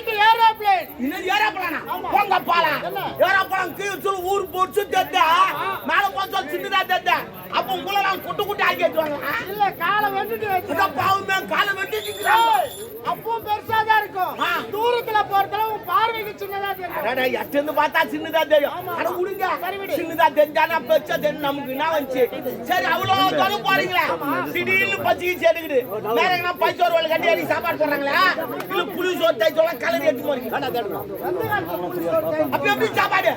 Flight aeroplane இன்னும் ஏறாப்பலானா ஆமா. போங்க என்ன? ஏறாப்பலாம் கீழே சொல்லு ஊர் போச்சு தெத்த மேல போச்சு சின்னதா தெத்த அப்ப உங்களை நான் குட்டு குட்டு ஆக்கி வச்சுவாங்க இல்ல காலை வெட்டிட்டு வச்சு பாவமே காலை வெட்டி நிக்கிறாங்க அப்பவும் பெருசா தான் இருக்கும். தூரத்துல போறதுல உன் பார்வைக்கு சின்னதா தெரியும். பார்த்தா சின்னதா தெரியும். அட விடு. சின்னதா தெரிஞ்சானா பெருசா தெரியும். நமக்கு என்ன வந்துச்சு? சரி அவ்வளவு தொலை போறீங்களா? திடீர்னு பச்சிக்கிச்சு எடுக்குது வேற எங்கன்னா பச்சோறு கட்டி சாப்பாடு போடுறாங்களா? இல்ல புளி சோறு தை சொல்ல கலரி எடுத்து போறீங்க. வேணா எப்படி சாப்பாடு.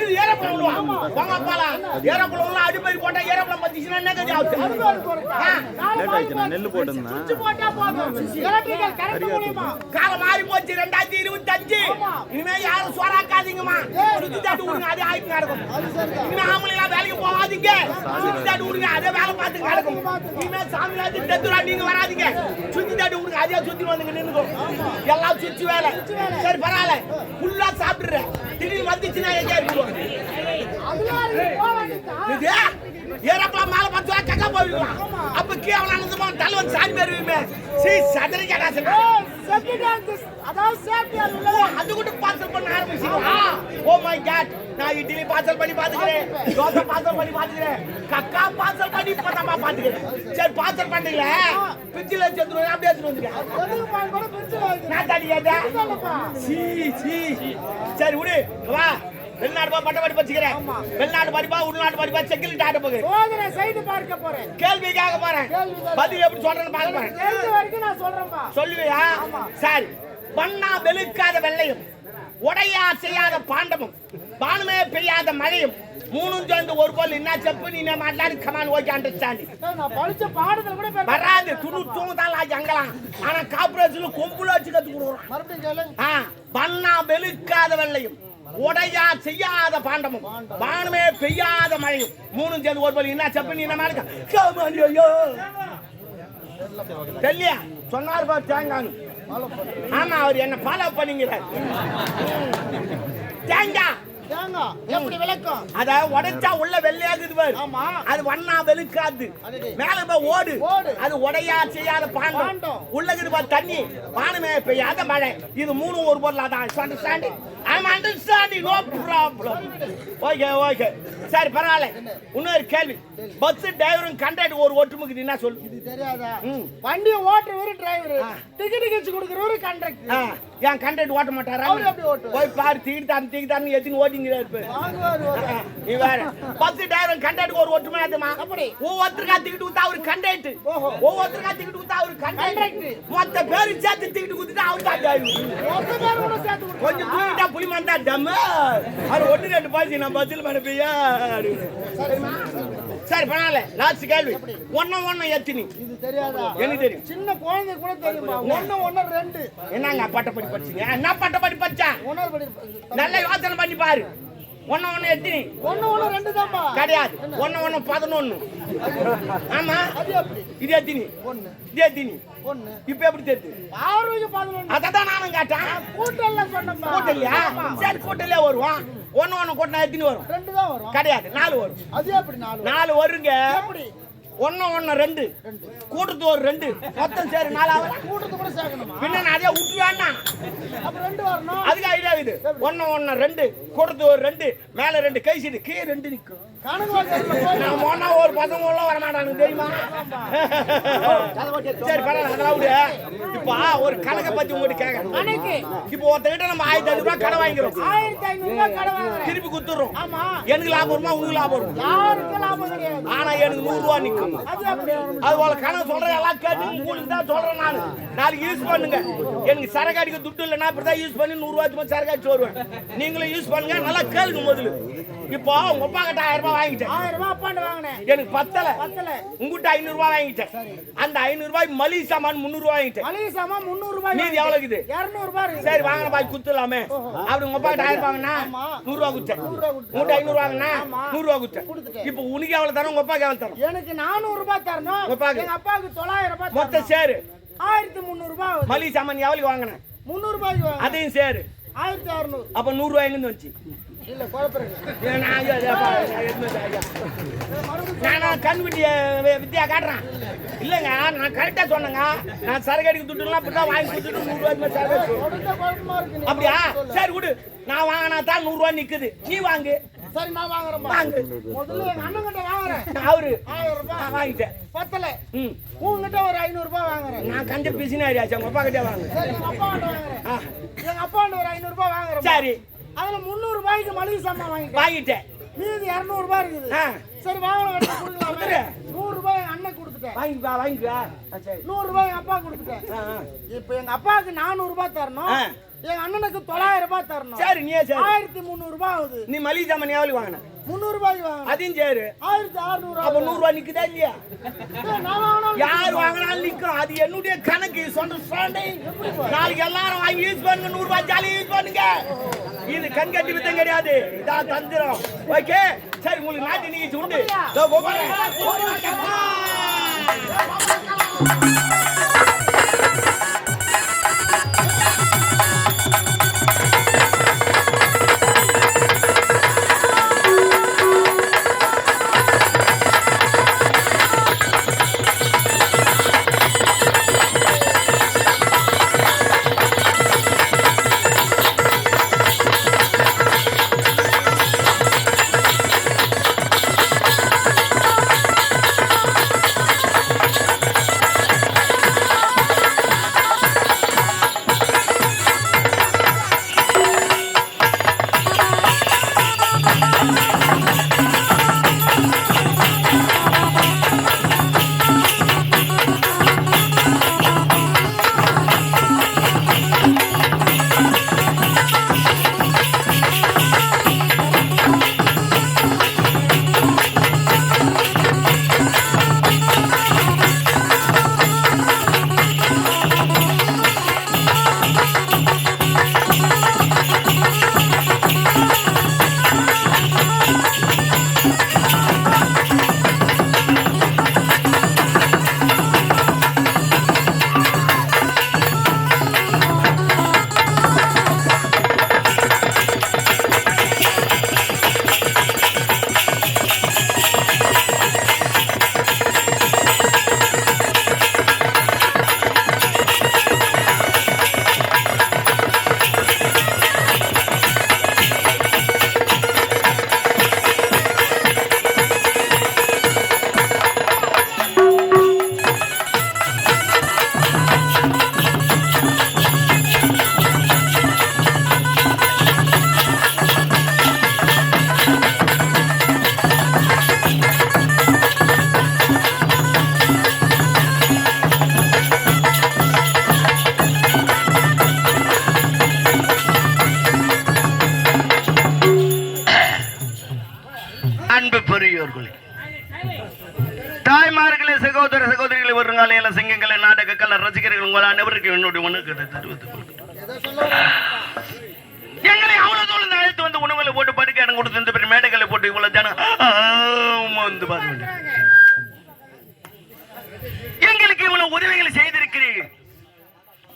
இது ஏரோப்ளேன் வாங்க அடிப்படை போட்டா ஏரோப்ளேன் பத்திச்சுன்னா என்ன கதி ஆகுது? போட்டிருந்தேன். காலம் மாறி போச்சு ரெண்டாயிரத்தி இருபத்தி அஞ்சு. இனிமே யாரும் சோறாக்காதீங்கம்மா. சுத்தி தாட்டு விடுங்க அதே ஆயிட்டு நடக்கும். இனிமே ஆம்பளைலாம் வேலைக்கு போகாதீங்க. சுத்தி தாட்டு விடுங்க அதே வேலை பார்த்து நடக்கும். இனிமே சாமியாச்சு தெத்துரா நீங்க வராதீங்க. சுத்தி தாட்டு விடுங்க அதே சுத்தி வந்துங்க நின்னுக்கோ. எல்லாம் சுத்தி வேலை. சரி பரவாயில்ல. ஃபுல்லா சாப்பிடுறேன். திடீர்னு வந்துச்சுன்னா எங்கே இருக்கும்? ஏறப்பலாம் மேல ரூபா கக்கா போயிடுவான். அப்ப கேவலானதுமா தலைவன் சாமி பெறுவீமே சீ சதறி கடாசன் காட் நான் இட்லி பார்சல் பண்ணி பாத்துக்கிறேன் தோசை பார்சல் பண்ணி பாத்துக்கிறேன் கக்கா பார்சல் பண்ணி இப்பதாம்மா பாத்துக்கிறேன் சரி பார்சல் பண்ணீங்களே? பிச்சில சேர்த்து அப்படியே எடுத்துட்டு வைக்கிறேன். நான் தடி கேட்டேன். சரி விடு. வா. வெளிநாடு பா பட்ட படிப்பு வச்சுக்கிறேன். வெளிநாடு படிப்பா உள்நாட்டு படிப்பா செக்கிலிட்டு ஆட்ட போகிறேன். சோதனை செய்து பார்க்க போறேன். கேள்வி கேட்க போறேன் பதில் எப்படி சொல்றேன்னு பார்க்க போறேன். வரைக்கும் நான் சொல்லுவியா. சரி. பண்ணா வெளுக்காத வெள்ளையும் உடையா செய்யாத பாண்டமும் பானுமே பெய்யாத மழையும் மூணும் சேர்ந்து ஒரு போல் என்ன செப்பு நீ மாட்டாரு? கமான் ஓகே அண்டர்ஸ்டாண்டிங் வராது. துணு தூங்குதால் ஆச்சு அங்கலாம் ஆனா கார்பரேஷன்ல கொம்புல வச்சு கத்து ஆ, பண்ணா வெளுக்காத வெள்ளையும் உடையா செய்யாத பாண்டமும். பானுமே பெய்யாத மழையும். மூணு சேர்ந்து ஒரு போல். என்ன செப்பு நீ என்ன மாதிரி கமான் சொன்னார் பா தேங்கான்னு. ஆமா அவர் என்ன ஃபாலோ பண்ணிக்கிறார். தேங்காய் எப்படி விளக்கம்? அத உடைச்சா உள்ள வெள்ளையாகுது பாரு. ஆமா. அது வண்ணா வெளுக்காது. மேல போய் ஓடு. அது உடையா செய்யாத பாண்டம். உள்ளகுது பாரு தண்ணி. வானமே பெய்யாத மழை. இது மூணு ஒரு பொருள் அதான் understanding I understanding no problem okay okay சரி பரவாயில்ல. இன்னொரு கேள்வி. பஸ் டிரைவரும் கண்டக்டர் ஒரு ஒற்றுமைக்கு என்ன சொல்லு. இது தெரியாதா? ம். வண்டியை ஓட்டுறவரு டிரைவர். டிக்கெட் கிச்சு கொடுக்குறவரு கண்டக்டர் ஏன் கண்டக்டர் ஓட்ட மாட்டாரா? போய் பாரு எத்தின்னு ஓட்டிங்கிறாரு இப்ப. வாங்குவாரு ஒரு- நீ வேற. பத்து டிரைவர் கண்டக்டருக்கு ஒரு ஒற்றுமை ஆகுமா அப்படி. ஒவ்வொருத்தருக்கா டிக்கெட் கொடுத்தா அவரு கண்டக்டர். ஒவ்வொருத்தருக்கா டிக்கெட் கொடுத்தா அவரு கண்டக்டர். மொத்த பேரு சேர்த்து டிக்கெட் கொடுத்துட்டு அவரு தான் டிரைவர் மொத்த பேர் கூட சேர்த்து கொஞ்சம் புளிமந்தா டம்மு அது ஒன்று ரெண்டு பாய்ச்சி நான் பதில் பண்ண பையா சரி பரவாயில்ல. லாஸ்ட் கேள்வி. ஒன்னும் ஒன்னும் எத்தினி? இது தெரியாதா? எனக்கு தெரியும். சின்ன குழந்தை கூட தெரியுமா ஒண்ணு ஒண்ணு ரெண்டு. என்னங்க பட்டப்படி படிச்சீங்க? என்ன பட்டப்படி படிச்சா? நல்ல யோசனை பண்ணி பாரு. ஒன்னு ஒன்னு எத்தினி? ஒண்ணு ஒண்ணு ரெண்டு தான்ப்பா. கிடையாது. ஒன்னு ஒன்னு பதினொன்னு. ஆமா. இது எத்தினி? ஒண்ணு. இது எத்தினி? ஒண்ணு. இப்ப எப்படி தெரியுது? ஆறுக்கு பதினொன்னு. அததான் நானும் கேட்டேன். சொன்னப்பா கூட்டலையா ஆமா. சரி கூட்டலே வருவான் ஒன்னு ஒன்னு கூட்டினா எத்தினி வரும்? ரெண்டு தான் வரும். கிடையாது. நாலு வரும். அது எப்படி நாலு நாலு வருங்க. எப்படி? ஒன்னு ஒன்னு ரெண்டு. கூட்டத்து ஒரு ரெண்டு. மொத்தம் சரி நாலாவது கூட்டத்து கூட சேர்க்கணுமா பின்ன நான் அதே விட்டுருவேன்னா அப்ப ரெண்டு வரணும். அதுக்கு ஐடியா இது ஒன்னு ஒன்னு ரெண்டு. கூட்டத்து ஒரு ரெண்டு. மேல ரெண்டு. கை சீடு கீழே ரெண்டு போய் நான் போனா ஒரு பசங்க உள்ள வர மாட்டானுங்க தெரியுமா? சரி பரவாயில்ல அதெல்லாம் விடு. இப்ப ஒரு கணக்கை பத்தி உங்ககிட்ட கேட்கறேன் இப்போ ஒருத்தகிட்ட நம்ம ஆயிரத்தி ஐநூறு ரூபாய் கடை வாங்கிக்கிறோம். ஆயிரத்தி ஐநூறு ரூபாய் கடை வாங்குறேன். திருப்பி குத்துறோம் ஆமா. எனக்கு லாபம் வருமா உங்களுக்கு லாபம் வருமா? லாபம் கிடையாது ஆனா எனக்கு நூறு ரூபாய் நிக்கும். அது போல கணக்கு சொல்றேன் எல்லாம் கேட்டு உங்களுக்கு தான் சொல்றேன் நான். நாளைக்கு யூஸ் பண்ணுங்க. எனக்கு சரக்கு அடிக்க துட்டு இல்லைன்னா இப்படிதான் யூஸ் பண்ணி நூறு ரூபாய்க்கு சரக்கு அடிச்சு வருவேன். நீங்களும் யூஸ் பண்ணுங்க நல்லா கேளுங்க முதல்ல. இப்போ உங்க அப்பா கிட்ட ஆயிரம் ரூபாய் வாங்கிட்டேன். ஆயிரம் ரூபாய் அப்பாண்டு வாங்கினேன். எனக்கு பத்தல. பத்தல. உங்ககிட்ட ஐநூறு ரூபாய் வாங்கிட்டேன். அந்த ஐநூறு ரூபாய் மளிகை சாமான் முந்நூறு ரூபாய் வாங்கிட்டேன். மளிகை சாமான் முந்நூறு ரூபாய் மீதி எவ்வளவு இருக்குது இருநூறு ரூபாய் சரி வாங்கின பாய் குத்துலாமே அப்படி உங்க அப்பா கிட்ட ஆயிரம் வாங்கினா. நூறு ரூபாய் குத்தேன். உங்ககிட்ட ஐநூறு வாங்கினா. நூறு ரூபாய் குத்தேன். இப்போ உனக்கு எவ்வளவு தரும் உங்க அப்பாக்கு எவ்வளவு தரும் எனக்கு நானூறு ரூபாய் தரணும்? எங்க அப்பாவுக்கு தொள்ளாயிரம் ரூபாய் மொத்த தரணும். சேரு. ஆயிரத்தி முந்நூறு ரூபாய். மளிகை சாமான் எவ்வளவு வாங்கினேன் முந்நூறு ரூபாய்க்கு அதையும் சேரு. ஆயிரத்தி அறுநூறு. அப்ப நூறு ரூபாய் எங்கிருந்து வந்துச்சு? நான் கண்குட்டி வித்தியா காட்டுறேன். இல்லைங்க நான் கரெக்டா சொன்னேங்க. நான் சரக்கு அடிக்க துட்டுலாம் இப்படி தான் வாங்கி கொடுத்துட்டு நூறுரூவா நீ. அப்படியா? சரி விடு. நான் வாங்கினா தான் நூறுரூவா நீ வாங்கு. சரி நான். வாங்கு. முதல்ல எங்க அண்ணன் கிட்ட வாங்குறேன். அவரு. ஆயிரம் ரூபாய். வாங்கிட்டேன். பத்தல. ம். உங்ககிட்ட ஒரு ஐநூறு ரூபாய் வாங்குறேன். நான் கண்ட பிசினாரியாச்சு உங்க அப்பா கிட்டே வாங்க. சரி எங்க அப்பா கிட்ட வாங்குறேன் எங்க அப்பா ஒரு ஐநூறு ரூபாய் வாங்குறேன் சரி. அதுல முந்நூறு ரூபாய்க்கு மளிகை சாமான் வாங்கிட்டேன். வாங்கிட்டேன். மீதி இருநூறு ரூபாய் இருக்குது. சரி வாங்கின கட்ட கொடுக்கலாமே. நூறு ரூபாய் அண்ணன் கொடுத்துட்டேன். ஆ, சரி. நூறு ரூபாய் அப்பா கொடுத்துட்டேன். இப்ப எங்க அப்பாவுக்கு நானூறு ரூபாய் தரணும். எங்க அண்ணனுக்கு தொள்ளாயிரம் ரூபாய் தரணும். சரி நீயே சரி. ஆயிரத்தி முந்நூறு ரூபாய் ஆகுது. நீ மளிகை சாமான் எவ்வளவு வாங்கின? முந்நூறு ரூபாய்க்கு வாங்கணும் அதையும் சரி. ஆயிரத்தி அறுநூறு அப்ப நூறு ரூபாய் நிக்குதா இல்லையா? யார் வாங்கினாலும் நிக்கும். அது என்னுடைய கணக்கு. சொந்த சொண்டை நாளைக்கு எல்லாரும் வாங்கி யூஸ் பண்ணுங்க. நூறு ரூபாய் ஜாலி யூஸ் பண்ணுங்க. இது கண் கட்டி வித்தம் கிடையாது. இதான் தந்திரம். ஓகே சரி உங்களுக்கு நாட்டு நிகழ்ச்சி உண்டு. என்னுடைய தெரிவித்துக் கொள்கிறேன் எங்களை அவ்வளவு தூரம் அழைத்து வந்து உணவுகளை போட்டு படுக்க இடம் கொடுத்து இந்த பெரிய மேடைகளை போட்டு இவ்வளவு ஜனம் ஆமா, வந்து பாருங்க எங்களுக்கு இவ்வளவு உதவிகளை செய்திருக்கிறீர்கள்.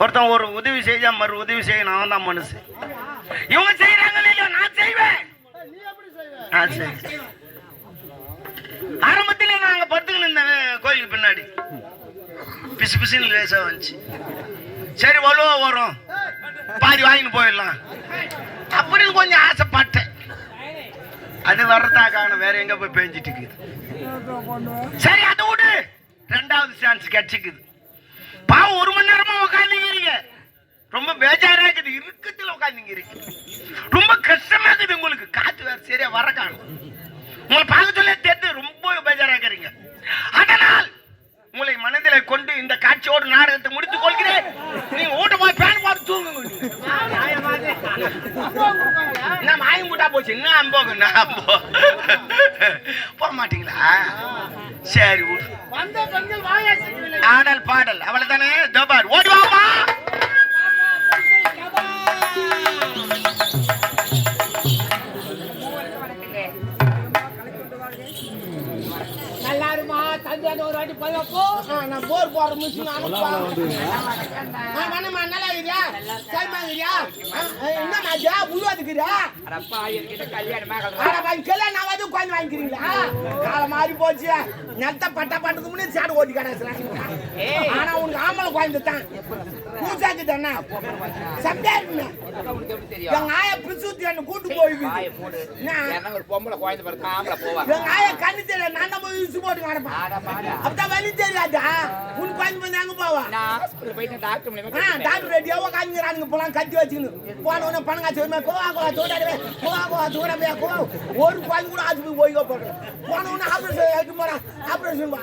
ஒருத்தன் ஒரு உதவி செய்தா மறு உதவி செய்ய நான் தான் மனுஷன். இவங்க செய்யறாங்க இல்லையோ? நான் செய்வேன். நீ எப்படி செய்வ ஆ, சரி. ஆரம்பத்திலே இருந்தேன் கோயிலுக்கு பின்னாடி. பிசு பிசுன்னு லேசா வந்துச்சு. சரி வலுவா வரும். பாதி வாங்கிட்டு போயிடலாம். அப்படின்னு கொஞ்சம் ஆசைப்பட்டேன். அது வர்றதா காணும் வேற எங்க போய் பேஞ்சிட்டு இருக்குது. சரி அதை விடு. ரெண்டாவது சான்ஸ் கிடைச்சிக்குது. பாவம் ஒரு மணி நேரமா உட்காந்துக்கிறீங்க ரொம்ப பேஜாரா இருக்குது இருக்கத்துல உட்காந்துங்க இருக்கு ரொம்ப கஷ்டமா இருக்குது உங்களுக்கு. காத்து வேற சரியா வர காணும். உங்களை பார்க்க சொல்ல தெரிந்து ரொம்ப பேஜாரா இருக்கிறீங்க அதனால் உங்களை மனதில் கொண்டு இந்த காட்சியோடு நாடகத்தை என்ன மாயம் கூட்டா போச்சு. என்ன அம்போங்க என்ன அம்போ? போக மாட்டீங்களா? சரி ஆடல் பாடல். அவ்வளவுதானே? தோபார் அனுப்பா வேணாமா நல்லா இருக்கியா சரிமாங்கறியா என்ன உருவாதுக்குறியா அடப்பா என்கிட்ட கல்யாணமே வாங்கிக்கிறீங்களா? காலம் மாறி போச்சு. நெத்த பட்ட பட்டுக்கு முன்னாடி சேடு ஓட்டி ஏய். ஆனா உனக்கு ஆம்பளை குழந்தை தான். பூசாக்கு தானே? தெரியும் எங்க ஆயா பிரிசுத்தி என்ன கூட்டு? ஏன்னா ஒரு பொம்பளை குழந்தை பிறகு ஆம்பளை போவா எங்க ஆயா கண்ணு தெரியல நான் போய் விசு போட்டு மாடா அப்பதான் வழி தெரியாதா? உன் குழந்தை வந்து எங்க போவா? போயிட்டு டாக்டர் டாக்டர் ரெடியா உட்காந்துக்கிறானுங்க போலாம் கட்டி வச்சுக்கணும் போன உடனே பணம் காசு வருமே? கோவா கோவா தோடாடுவே கோவா கோவா தூரமே கோவா ஒரு குழந்தை கூட ஆஸ்பத்திரி போய் போடுறேன் போன உடனே ஆபரேஷன் எடுத்து போறான் ஆபரேஷன்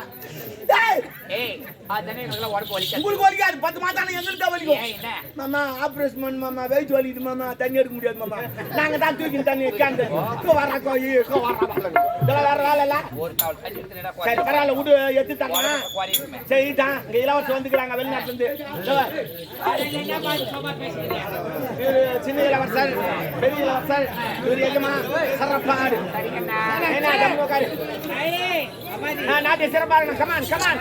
உங்களுக்கு வலிக்காது. பத்து மாதம் எங்களுக்கு வலிக்கும். மாமா ஆபரேஷன் பண்ணு மாமா. வெயிட் வலிக்குது மாமா. தண்ணி எடுக்க முடியாது மாமா. நாங்க தான் தூக்கி தண்ணி கேண்டு கோ வரா கோ ஈ, கோ வரா இதெல்லாம் வேற வேலை இல்ல சரி பரவாயில்ல விடு எடுத்து தாங்க சரி தான் இங்க வந்துக்கிறாங்க வெளிநாட்டுல இருந்து சின்ன இளவரசர் பெரிய இளவரசர். இவர் சரப்பாடு. என்ன நாட்டை சிறப்பா இருக்கணும் கமான் கமான்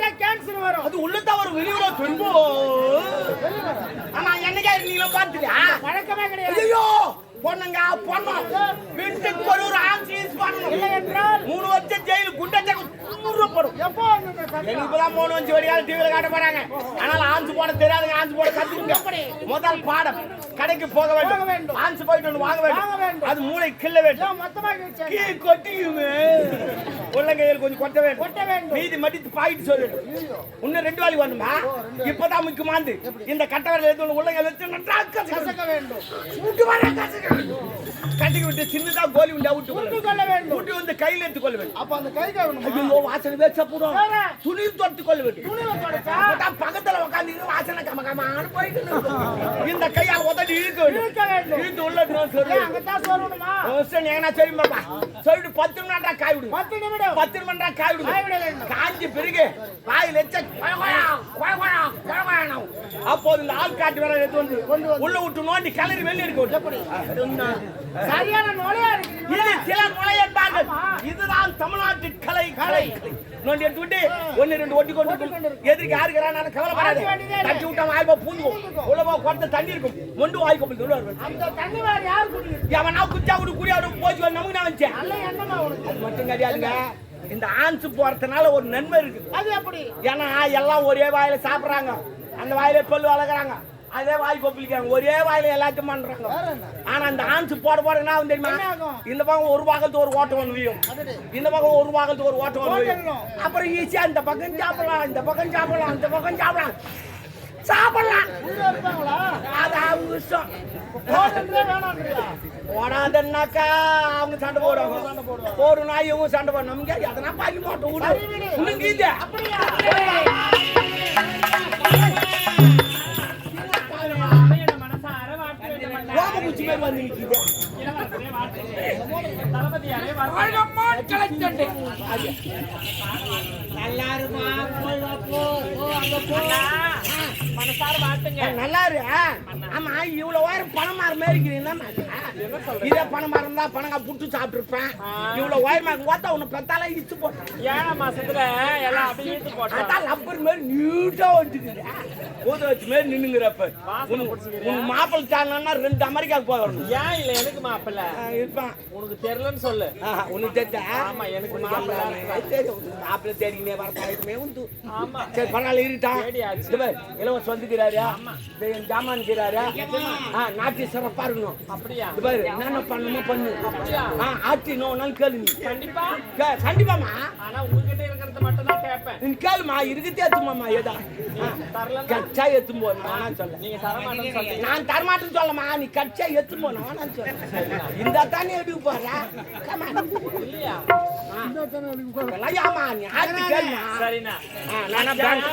ஏன்? அது உள்ளதான் ஒரு வெளியூர துன்போ ஆமா என்னைக்கா நீங்களும் பார்த்துட்டியா? பழக்கமே கிடையாது. ஐயோ பொண்ணுங்க பொண்ணும் வீட்டுக்கு ஒரு ஒரு பண்ணணும் இல்லை என்றால் மூணு வருஷம் ஜெயில் குண்டத்தை தூரப்படும் மூணு அஞ்சு வடியால் டிவில காட்ட போறாங்க. ஆனால் ஆன்சு போட தெரியாதுங்க ஆன்சு போட கத்துக்குங்க முதல் பாடம். கடைக்கு போக வேண்டும். ஆன்சு போயிட்டு வந்து வாங்க வேண்டும். அது மூளை கிள்ள வேண்டும்? கீ கொட்டியுமே உள்ளங்கையில் கொஞ்சம் கொட்ட வேண்டும். கொட்ட வேண்டும். மீதி மடித்து பாயிட்டு சொல்லணும் இன்னும் ரெண்டு வாலி வேணுமா இப்பதான் முக்கியமாந்து இந்த கட்டவரில் எடுத்து உள்ளங்கையில் வச்சு நன்றாக கசக்க கசக்க வேண்டும். கசக்க வேண்டும் கட்டிக்கு விட்டு சின்னதா கோலி உண்டா விட்டு உருட்டு கொள்ள வேண்டும் விட்டு வந்து கையில் எடுத்துக் கொள்ள வேண்டும் அப்ப அந்த கை கழுவணுமா? ஐயோ வாசனை வேச்ச வேற? துணி தொட்டு கொள்ள வேண்டும் துணிவை தொடச்சா? பக்கத்துல உட்காந்து வாசனை கம கமான்னு போயிட்டு. இந்த கையால் உதடி இழுக்க வேண்டும் இழுக்க வேண்டும். இழுத்து உள்ள ஏன் சொல்லு. அங்கத்தான் சொல்லணுமா? ஹோஸ்டல் ஏன்னா சரி பாப்பா சொல்லிட்டு பத்து நிமிடம்டா காய் விடு பத்து நிமிடம் பத்து நிமிடம் காய் விடு காய். காஞ்சி பிறகு வாயில் கொய கொயா, கொய கொயா, கொய கொயானும். அப்போது இந்த ஆள் காட்டு வேற எடுத்து வந்து உள்ள விட்டு நோண்டி கிளறி வெளியே எடுக்க சரியான நோயா இருக்கு. இது சில நுழையற்பார்கள் இதுதான் தமிழ்நாட்டு கலை கலை. நோண்டி எடுத்து விட்டு ஒன்னு ரெண்டு ஒட்டி கொண்டு. எதிர்க்கு கவலைப்படாது. ஆட்டி வேண்டியதே இல்லை. தட்டி விட்டா வாய்ப்பா பூந்துக்கும். போ குடத்தை தண்ணி இருக்கும். மொண்டு வாய்க்கு போய் சொல்லுவார் அந்த தண்ணி வேற யார் குடிக்குது? எவனா குச்சா விடு குடியா போச்சு நமக்கு நான் வச்சேன் அது மட்டும் கிடையாதுங்க இந்த ஆன்சு போறதுனால ஒரு நன்மை இருக்கு. அது எப்படி? ஏன்னா எல்லாம் ஒரே வாயில சாப்பிடுறாங்க. அந்த வாயில பல்லு வளர்க்குறாங்க. அதே வாய் கொப்பளிக்கிறாங்க. ஒரே வாயில எல்லாத்தையும் பண்றாங்க. ஆனா அந்த ஆன்சு போட போறதுனா வந்து தெரியுமா? இந்த பக்கம் ஒரு பாகத்து ஒரு ஓட்டம் ஒன்று வியும் இந்த பக்கம் ஒரு பாகத்து ஒரு ஓட்டம் ஒன்று வியும். அப்புறம் ஈஸியா இந்த பக்கம் சாப்பிடலாம் இந்த பக்கம் சாப்பிடலாம் இந்த பக்கம் சாப்பிடலாம். சாப்பிடலாம். அது அவங்க இஷ்டம். போடாதன்னாக்கா அவங்க சண்டை போடுவாங்க. ஒரு நாய் இவங்க சண்டை போடும் நமக்கு எதனா பாக்கி. விடு. உனக்கு இது. அப்படியா? பேர் வந்து நிக்குது நல்லா இருமா போய் வா போ போ அங்க போ. நல்லா இரு ஆ. ஆமா இவ்வளவு உயரம் பணம் மரம் மேய்க்கிறீங்கன்னா இதே பணம் தான் பணங்க புட்டு சாப்பிட்டு இருப்பேன் இவ்வளவு உயரமா ஓத்த உன்னை பெத்தால இச்சு போட்டேன் ஏழாம் மாசத்துல எல்லாம் அப்படியே இழுத்து போட்டோம்? அதான் லப்பர் மாதிரி நீட்டா வந்துக்குது. ஊத வச்சு மாதிரி நின்னுங்கிறப்ப. உன் மாப்பிள்ளை தாங்கன்னா ரெண்டு அமெரிக்காவுக்கு போகணும் ஏன் இல்ல எனக்கு மாப்பிள்ள? இருப்பான். உனக்கு தெரியலன்னு சொல்லு. உனக்கு தெரிஞ்சா? ஆமா, எனக்கு மாப்பிள்ளை. உனக்கு மாப்பிள்ளை தேடிக்கினே வர பழக்கமே உண்டு. ஆமா. சரி பரவாயில்ல இருட்டான் இலவசம் வந்துக்கிறாரு. என் ஜாமான் ஆ நாட்டி சிறப்பா இருக்கணும் அப்படியா? இது பாரு என்னென்ன பண்ணணுமோ பண்ணு. அப்படியா? ஆ ஆட்டி நோனாலும் கேளு நீ. கண்டிப்பா. கண்டிப்பாமா ஆனா உங்ககிட்ட இருக்கிறத மட்டும் தான் கேட்பேன் நீ கேளுமா இருக்குதே ஏத்துமாமா ஏதா. தரலன்னா? கச்சா எத்தும் போது நானா சொல்ல நீங்க தர மாட்டேன்னு சொல்றீங்க. நான் தரமாட்டேன்னு சொல்லமா நீ கச்சா எத்தும் போ நான் சொல்ல இந்த தானே எடுக்க போற. இல்லையா? ஆ. அதெல்லாம் ஏம்மா, நீ ஆட்டி கேளுமா? சரிண்ணா. நானா பேங்க்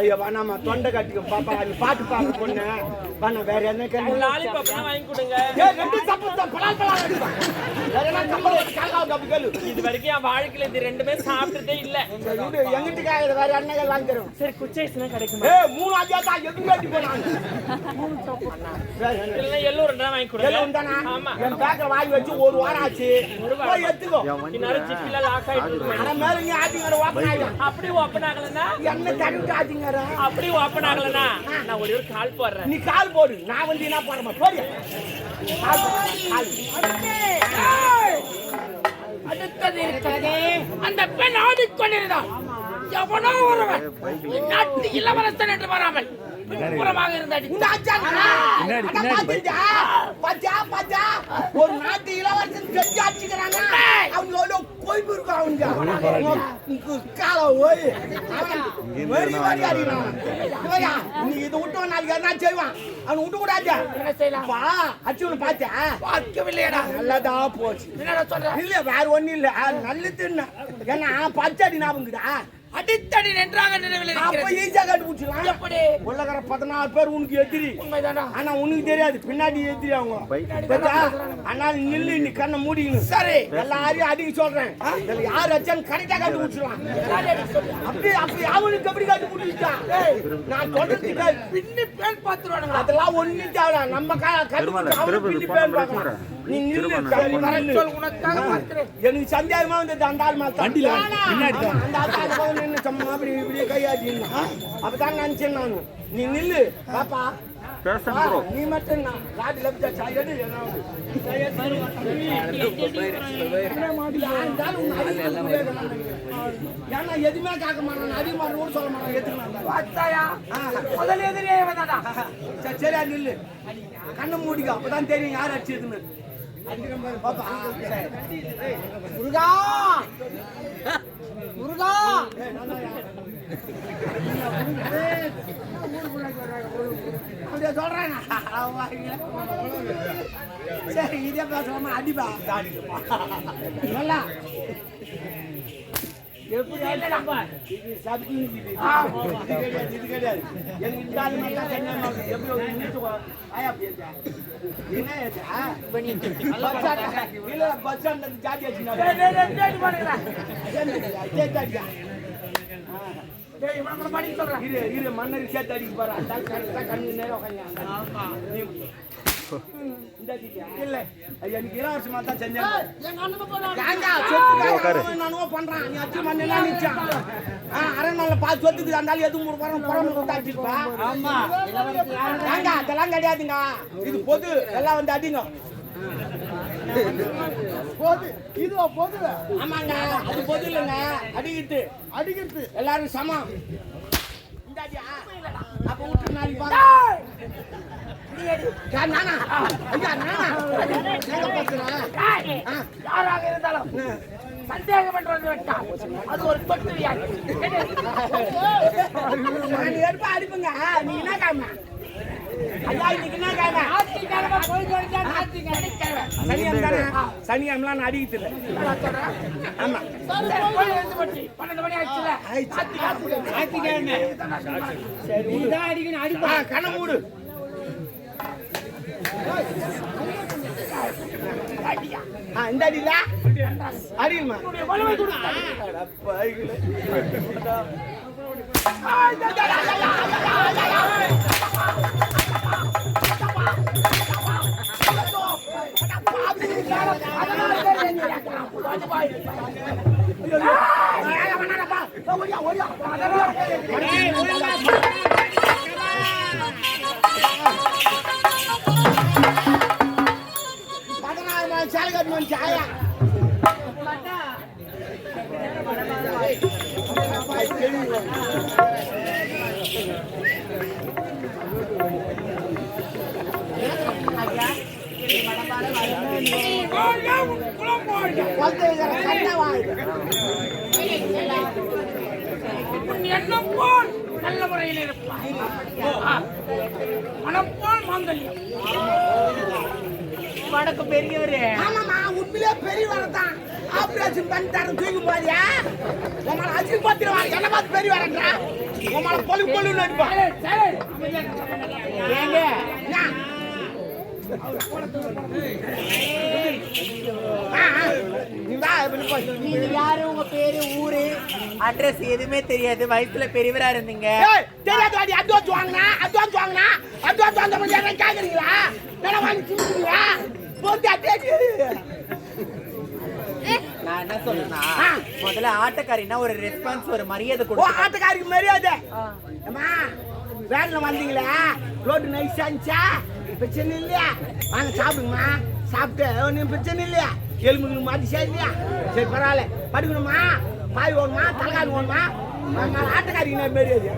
ஐயோ வேணாமா தொண்டை கட்டிக்கும். பாப்பா பாட்டு பாக்க பொண்ணு. வேணாம் வேற தான் வாங்கி கொடுங்க. இது வரைக்கும் என் வாழ்க்கையில இது ரெண்டுமே சாப்பிட்டதே இல்ல. எங்கிட்டு காயுது வேற எண்ணெய் வாங்கி தரும். சரி குச்சி ஐஸ்னா கிடைக்குமா? ஏய் மூணு அஜா தான் எதுக்கு அடி போனாங்க வேற என்ன? இல்லைன்னா எல்லோ ரெண்டு தான் வாங்கி கொடுங்க. உண்டானா? ஆமா. என் பேக்கரை வாங்கி வச்சு ஒரு வாரம் ஆச்சு. போய் எடுத்துக்கோ. ஜிப்பில லாக் ஆயிட்டு. ஆனா மேல நீ ஆயிடும். அப்படி ஓப்பன் ஆகலன்னா? என்ன அப்படி ஆகலன்னா நான் ஒரே ஒரு கால் போடுறேன். நீ கால் போடு. நான் வந்து என்ன போட. கால் போடு. அடுத்தது இருக்கிறதே அந்த பெண் ஆடிக்கொண்டிருந்தாள் எவனோ ஒருவன். நாட்டு இளவரசன் என்று வராமல். பின்புறமாக இந்த? பாத்தியா, பாத்தியா? ஒரு நாட்டு இளவரசன் செஞ்சு அடிச்சுக்கிறானா? அவனுக்கு எவ்வளவு கொழுப்பு இருக்கும். உனக்கு காலை ஓய். வெறி அடிக்கிறான். இவயா, நீ இதை விட்டவன் நாளைக்கு என்ன செய்வான்? அவனை விட்டுக்கூடாது. என்ன செய்யலாம் பா, அடிச்சவனை பாத்தியா? பார்க்கவில்லையடா நல்லதா போச்சு என்னடா சொல்ற இல்ல வேற ஒண்ணும் இல்ல நல்லதுன்னு ஏன்னா பச்சடி ஞாபகம்டா அடித்தடி நன்றாக நினைவில் அப்ப ஈஸியா கண்டுபிடிச்சலாம் எப்படி? உள்ளகர பதினாலு பேர் உனக்கு எதிரி. உண்மைதானா? ஆனா உனக்கு தெரியாது பின்னாடி எதிரி அவங்க? ஆனால் நில்லு நீ கண்ணை மூடிக்கணும் சரி. எல்லாரையும் அடிக்க சொல்றேன். இதுல யார் அச்சாலும் கரெக்டா கண்டுபிடிச்சிடலாம். அப்படி அப்படி அவனுக்கு எப்படி கண்டுபிடிச்சா நான் சொல்றதுக்கு பின்னி பேன் பாத்துருவானுங்க அதெல்லாம் ஒண்ணு தேவை நம்ம க- கண்டுபிடிச்சு அவனுக்கு பின்னி பேர் பார்க்கலாம். நீ நில்லு கண்ணு மறந்து. சொல் உனக்காக பார்க்கிறேன் எனக்கு சந்தேகமா வந்தது அந்த ஆள் மேல வண்டியில அந்த ஆள் நின்னு சும்மா அப்படி இப்படி கையாட்டி அப்பதான் நினைச்சேன் நானு. நீ நில்லு பாப்பா. நீ மட்டும் நான் சாயடு ஏன்னா எதுவுமே காக்க மாட்டான். அதிகமாக கூட சொல்ல மாட்டான். எதுக்கு முதல் எதிரியே வந்தாடா சரி நில்லு. கண்ணை மூடிக்கோ அப்பதான் தெரியும் யார் அடிச்சதுன்னு. முருகா! முருகா! அப்படியே சொல்றாங்க சரி இதே பேசலாமா அடிப்பா. நல்லா. இது சப்தி இது. கிடையாது, இது கிடையாது. எனக்கு இந்த கல்யாணம் ஆகுது. எப்படி ஒரு ஆயா பேசா. என்ன ஏச்சா? இல்ல, பஸ் ஸ்டாண்ட்ல இருந்து சேர்த்து இரு, இரு, மன்னரி சேர்த்து அடிக்க போறா. கண்ணு நேரம் இல்ல. எனக்கு இலவசமா தான் செஞ்சேன். சொத்துக்காக அவன் என்னென்னவோ பண்றான். நீ அடிச்சு மண்ணெண்ணா நிச்சான். ஆ, அரை நாள்ல பாத்து சொத்துக்கு ஆளு எதுவும் ஒரு வாரம் புறம்பு கொடுத்து அடிச்சிருப்பா. ஏங்க, அதெல்லாம் கிடையாதுங்க. இது பொது எல்லாம் வந்து அடிங்க பொது இதுவா பொது ஆமாங்க அது பொது இல்லைங்க அடிக்கிட்டு அடிக்கிறது எல்லாரும் சமம் இந்த அடியா? அப்ப விட்டு நாளைக்கு பாரு. யாராக இருந்தாலும் சந்தேகம் என்று விட்டால் அது ஒரு தொட்டு வியாதி அடிப்புங்க நீ என்ன காம சனியம்லாம் அடிக்கிறது? ஆமா. பன்னெண்டு மணி ஆச்சுல ஆ, கண்ணை மூடு ஆ, இந்த அடியில அடியுமா ஓடியா, ஓடியா. எண்ணம் போல் நல்ல முறையில் இருப்பாய் மனம் போல் மாங்கல்யம் வணக்கம் பெரியவரே. ஆமாமா உண்மையிலே பெரிய வரதான் ஆபரேஷன் பண்ணிட்டாரு தூக்கி போறியா உங்களை அஜி பத்திரம் என்ன பார்த்து பெரிய வரன்றா உங்களை சரி. அமைதியா இரு. ஏங்க. நீங்க யாரு? உங்க பேரு ஊரு? அட்ரஸ் எதுவுமே தெரியாது. வயசுல பெரியவரா இருந்தீங்க. தெரியாத வாடி, advance வாங்கினா, advance வாங்கினா, advance வாங்க முடியாது, கேக்குறீங்களா? வேணா வாங்கி. நான் என்ன சொல்றேன்னா முதல்ல ஆட்டக்காரின்னா ஒரு ரெஸ்பான்ஸ் ஒரு மரியாதை ஓ, கொடுக்கும் ஆட்டுக்காரிக்கு மரியாதை. அம்மா, வேன்ல வந்தீங்களா? ரோடு நைஸா இருந்துச்சா? பிரச்சனை இல்லையா? வாங்க சாப்பிடுங்கம்மா. சாப்பிட்டு ஒன்றும் பிரச்சனை இல்லையா? எலும்புக்கு மாற்றி சரியா சரி பரவாயில்ல. படுக்கணுமா பாய் ஓணுமா தலைகாணி ஓடுமா? ஆட்டக்காரிக்கு ஆட்டுக்காரிக்கு என்ன மரியாதை?